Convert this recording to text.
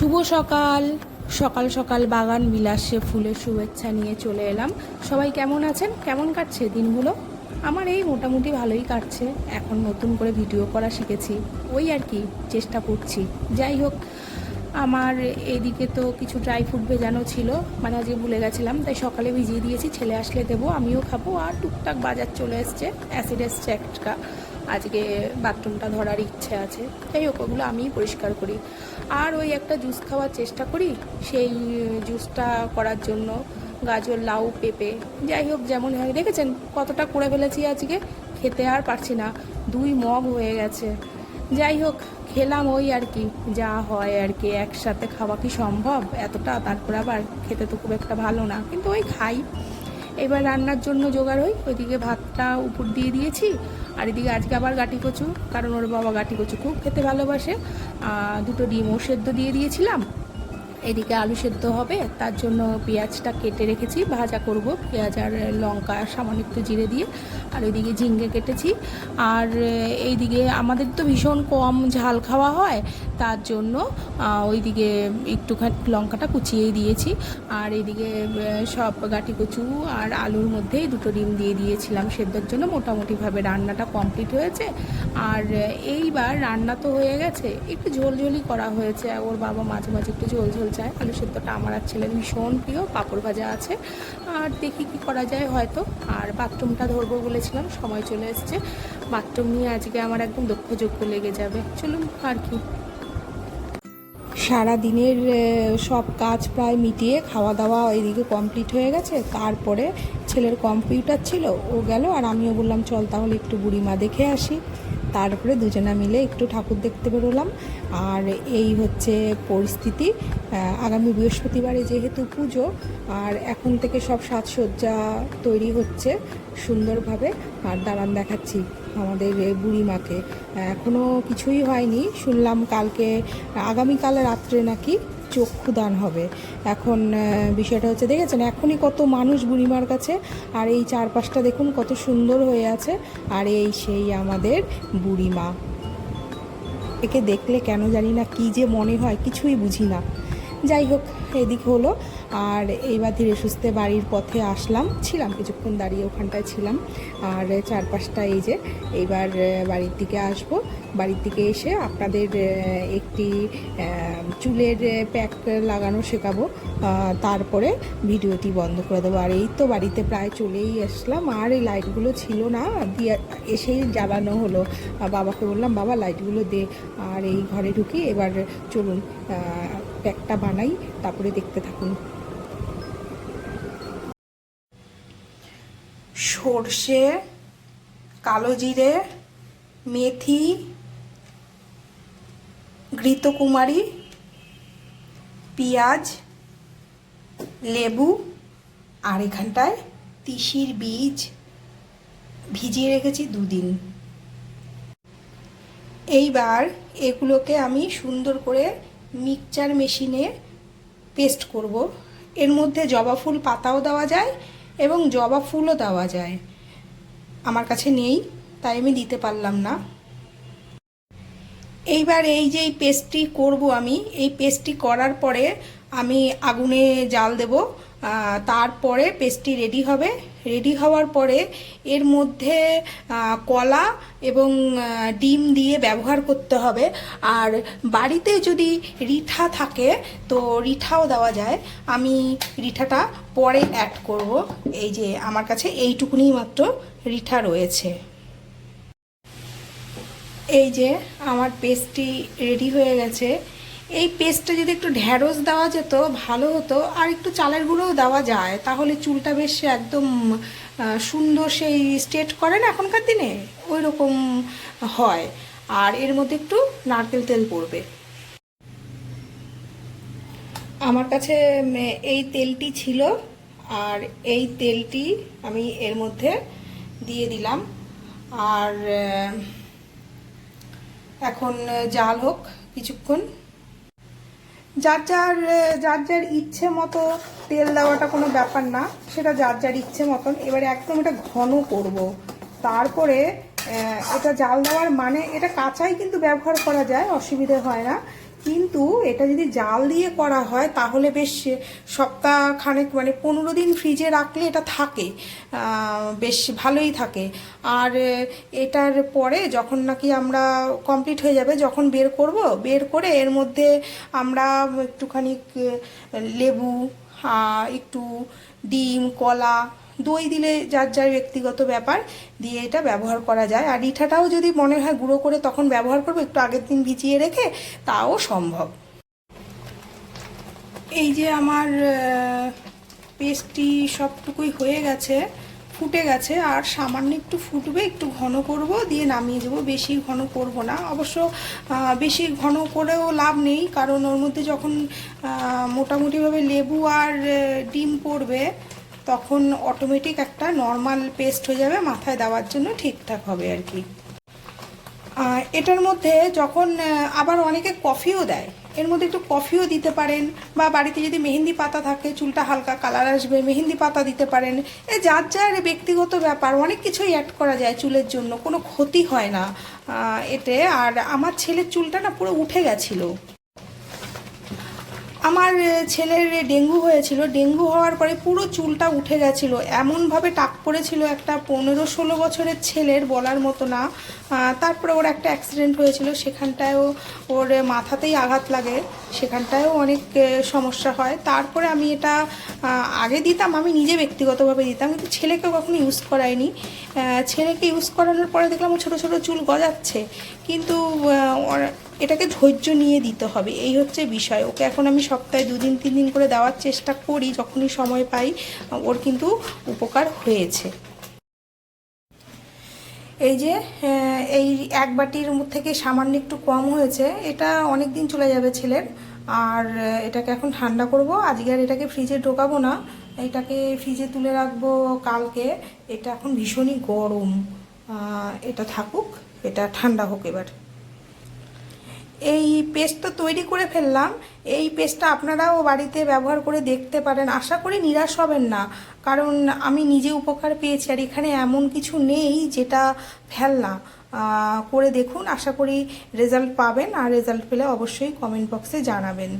শুভ সকাল। সকাল সকাল বাগান বিলাসে ফুলের শুভেচ্ছা নিয়ে চলে এলাম। সবাই কেমন আছেন? কেমন কাটছে দিনগুলো? আমার এই মোটামুটি ভালোই কাটছে। এখন নতুন করে ভিডিও করা শিখেছি। ওই আর কি, চেষ্টা করছি। যাই হোক, আমার এদিকে তো কিছু ড্রাই ফ্রুট ভেজানো ছিল। মানে আজকে ভুলে গেছিলাম, তাই সকালে ভিজিয়ে দিয়েছি। ছেলে আসলে দেবো, আমিও খাব। আর টুকটাক বাজার চলে এসছে, অ্যাসিড এসছে একটা আজকে বাথরুমটা ধরার ইচ্ছে আছে। যাই হোক, ওগুলো আমিই পরিষ্কার করি। আর ওই একটা জুস খাওয়ার চেষ্টা করি, সেই জুসটা করার জন্য গাজর, লাউ, পেঁপে, যাই হোক, যেমন হয়। দেখেছেন কতটা করে ফেলেছি আজকে? খেতে আর পারছি না। দুই মগ হয়ে গেছে। যাই হোক, খেলাম ওই আর কি। যা হয় আর কি, একসাথে খাওয়া কি সম্ভব? এতটা, তারপর আবার খেতে তো খুব একটা ভালো না। কিন্তু ওই খাই। এবার রান্নার জন্য জোগাড় হই। ওইদিকে ভাতটা উপর দিয়ে দিয়েছি। আর এদিকে আজকে আবার গাঁটি কচু, কারণ ওর বাবা গাটি কচু খুব খেতে ভালোবাসে। দুটো ডিম ও সেদ্ধ দিয়ে দিয়েছিলাম। এদিকে আলু সেদ্ধ হবে, তার জন্য পেঁয়াজটা কেটে রেখেছি, ভাজা করব। পেঁয়াজ আর লঙ্কা সামান্য একটু জিরে দিয়ে, আর ওইদিকে ঝিঙ্গে কেটেছি। আর এইদিকে আমাদের তো ভীষণ কম ঝাল খাওয়া হয়, তার জন্য ওইদিকে একটুখানি লঙ্কাটা কুচিয়েই দিয়েছি। আর এইদিকে সব গাটি কচু আর আলুর মধ্যেই দুটো ডিম দিয়ে দিয়েছিলাম সেদ্ধর জন্য। মোটামুটিভাবে রান্নাটা কমপ্লিট হয়েছে। আর এইবার রান্না তো হয়ে গেছে, একটু ঝোলঝোলই করা হয়েছে। ওর বাবা মাঝে মাঝে একটু ঝোল ঝোল চায় আলু সেদ্ধটা আমার আর ছেলের ভীষণ প্রিয়, পাঁপড় ভাজা আছে। আর দেখি কি করা যায় হয়তো। আর বাথরুমটা ধরবো বলেছিলাম, সময় চলে এসছে। বাথরুম নিয়ে আজকে আমার একদম দক্ষ দক্ষযোগ্য লেগে যাবে। চলুন, আর কি। সারা দিনের সব কাজ প্রায় মিটিয়ে খাওয়া দাওয়া এদিকে কমপ্লিট হয়ে গেছে। তারপরে ছেলের কম্পিউটার ছিল, ও গেল। আর আমিও বললাম, চল তাহলে একটু বুড়িমা দেখে আসি। তারপরে দুজনা মিলে একটু ঠাকুর দেখতে বেরোলাম। আর এই হচ্ছে পরিস্থিতি। আগামী বৃহস্পতিবারে যেহেতু পুজো, আর এখন থেকে সব সাজসজ্জা তৈরি হচ্ছে সুন্দরভাবে। আর দাঁড়ান দেখাচ্ছি আমাদের বুড়িমাকে। এখনও কিছুই হয়নি, শুনলাম কালকে, আগামীকাল রাত্রে নাকি চক্ষুদান হবে। এখন বিষয়টা হচ্ছে, দেখেছেন, এখনই কত মানুষ বুড়িমার কাছে, আর এই চারপাশটা দেখুন কত সুন্দর হয়ে আছে, আর এই সেই আমাদের বুড়িমা। একে দেখলে কেন জানি না, কী যে মনে হয়, কিছুই বুঝি না। যাই হোক, এদিক হলো। আর এইবার ধীরে সুস্থে বাড়ির পথে আসলাম। ছিলাম, কিছুক্ষণ দাঁড়িয়ে ওখানটায় ছিলাম। আর চারপাশটা এই যে, এইবার বাড়ির দিকে আসব। বাড়ির দিকে এসে আপনাদের একটি চুলের প্যাক লাগানো শেখাবো। তারপরে ভিডিওটি বন্ধ করে দেবো। আর এই তো বাড়িতে প্রায় চলেই আসলাম। আর এই লাইটগুলো ছিল না, দিয়ে এসেই জ্বালানো হলো। বাবাকে বললাম, বাবা, লাইটগুলো দে। আর এই ঘরে ঢুকি এবার চলুন প্যাকটা বানাই, তারপরে দেখতে থাকুন। সর্ষে, কালো জিরে, মেথি, ঘৃতকুমারী, পেঁয়াজ, লেবু আর এখানটায় তিসির বীজ ভিজিয়ে রেখেছি দুদিন। এইবার এগুলোকে আমি সুন্দর করে মিক্সচার মেশিনে পেস্ট করব। এর মধ্যে জবা ফুল পাতাও দেওয়া যায় এবং জবা ফুলও দেওয়া যায়। আমার কাছে নেই, তাই আমি দিতে পারলাম না। এইবার এই যে পেস্টটি করব আমি, এই পেস্টটি করার পরে আমি আগুনে জাল দেব। তারপরে পেস্টটি রেডি হবে। রেডি হওয়ার পরে এর মধ্যে কলা এবং ডিম দিয়ে ব্যবহার করতে হবে। আর বাড়িতে যদি রিঠা থাকে, তো রিঠাও দেওয়া যায়। আমি রিঠাটা পরে অ্যাড করব। এই যে আমার কাছে এইটুকুনি মাত্র রিঠা রয়েছে। এই যে আমার পেস্টটি রেডি হয়ে গেছে। এই পেস্টটা যদি একটু ঢ্যাঁড়স দেওয়া যেত, ভালো হতো। আর একটু চালের গুঁড়োও দেওয়া যায়। তাহলে চুলটা বেশ একদম সুন্দর সেই স্ট্রেট করে না এখনকার দিনে? ওই রকম হয়। আর এর মধ্যে একটু নারকেল তেল পড়বে। আমার কাছে এই তেলটি ছিল। আর এই তেলটি আমি এর মধ্যে দিয়ে দিলাম। আর এখন জাল হোক, কিছুক্ষণ যার যার যার যার ইচ্ছে মতো তেল দেওয়াটা কোনো ব্যাপার না, সেটা যার যার ইচ্ছে মতন। এবারে একদম এটা ঘন করব। তারপরে এটা জাল দেওয়ার মানে এটা কাঁচাই কিন্তু ব্যবহার করা যায়, অসুবিধে হয় না। কিন্তু এটা যদি জাল দিয়ে করা হয়, তাহলে বেশ সপ্তাহ খানেক মানে পনেরো দিন ফ্রিজে রাখলে এটা থাকে বেশ ভালোই থাকে। আর এটার পরে যখন নাকি আমরা কমপ্লিট হয়ে যাবে, যখন বের করব, বের করে এর মধ্যে আমরা একটুখানি লেবু একটু ডিম, কলা দই দিলে যার যার ব্যক্তিগত ব্যাপার দিয়ে এটা ব্যবহার করা যায়। আর ইঠাটাও যদি মনে হয় গুঁড়ো করে তখন ব্যবহার করব, একটু আগের দিন ভিজিয়ে রেখে তাও সম্ভব। এই যে আমার পেস্টটি সবটুকুই হয়ে গেছে, ফুটে গেছে, আর সামান্য একটু ফুটবে, একটু ঘন করব, দিয়ে নামিয়ে দেবো। বেশি ঘন করব না। অবশ্য বেশি ঘন করেও লাভ নেই, কারণ ওর মধ্যে যখন মোটামুটিভাবে লেবু আর ডিম পড়বে তখন অটোমেটিক একটা নর্মাল পেস্ট হয়ে যাবে, মাথায় দেওয়ার জন্য ঠিকঠাক হবে আর কি। এটার মধ্যে যখন আবার অনেকে কফিও দেয়, এর মধ্যে একটু কফিও দিতে পারেন, বা বাড়িতে যদি মেহেন্দি পাতা থাকে, চুলটা হালকা কালার আসবে, মেহেন্দি পাতা দিতে পারেন, এ যার যার ব্যক্তিগত ব্যাপার, অনেক কিছুই অ্যাড করা যায় চুলের জন্য, কোনো ক্ষতি হয় না এতে। আর আমার ছেলের চুলটা না পুরো উঠে গেছিল। আমার ছেলের ডেঙ্গু হয়েছিল। ডেঙ্গু হওয়ার পরে পুরো চুলটা উঠে গেছিল। এমনভাবে টাক পড়েছিল একটা পনেরো ষোলো বছরের ছেলের, বলার মতো না। তারপরে ওর একটা অ্যাক্সিডেন্ট হয়েছিল। সেখানটায়ও ওর মাথাতেই আঘাত লাগে। সেখানটায়ও অনেক সমস্যা হয়। তারপরে আমি এটা আগে দিতাম, আমি নিজে ব্যক্তিগতভাবে দিতাম। কিন্তু ছেলেকে কখনো ইউজ করাইনি। ছেলেকে ইউজ করানোর পরে দেখলাম ছোটো ছোটো চুল গজাচ্ছে। কিন্তু এটাকে ধৈর্য নিয়ে দিতে হবে, এই হচ্ছে বিষয়। ওকে এখন আমি সপ্তাহে দুদিন তিন দিন করে দেওয়ার চেষ্টা করি, যখনই সময় পাই, ওর কিন্তু উপকার হয়েছে। এই যে এই এক বাটির থেকে সামান্য একটু কম হয়েছে, এটা অনেক দিন চলে যাবে ছেলের। আর এটাকে এখন ঠান্ডা করব। আজকে আর এটাকে ফ্রিজে ঢোকাবো না। এটাকে ফ্রিজে তুলে রাখব কালকে। এটা এখন ভীষণই গরম। এটা থাকুক, এটা ঠান্ডা হোক এবার। এই পেস্টটা তৈরি করে ফেললাম। এই পেস্টটা আপনারাও বাড়িতে ব্যবহার করে দেখতে পারেন। আশা করি নিরাশ হবেন না। কারণ আমি নিজে উপকার পেয়েছি আর এখানে এমন কিছু নেই যেটা ফেলনা। করে দেখুন। আশা করি রেজাল্ট পাবেন। আর রেজাল্ট পেলে অবশ্যই কমেন্ট বক্সে জানাবেন।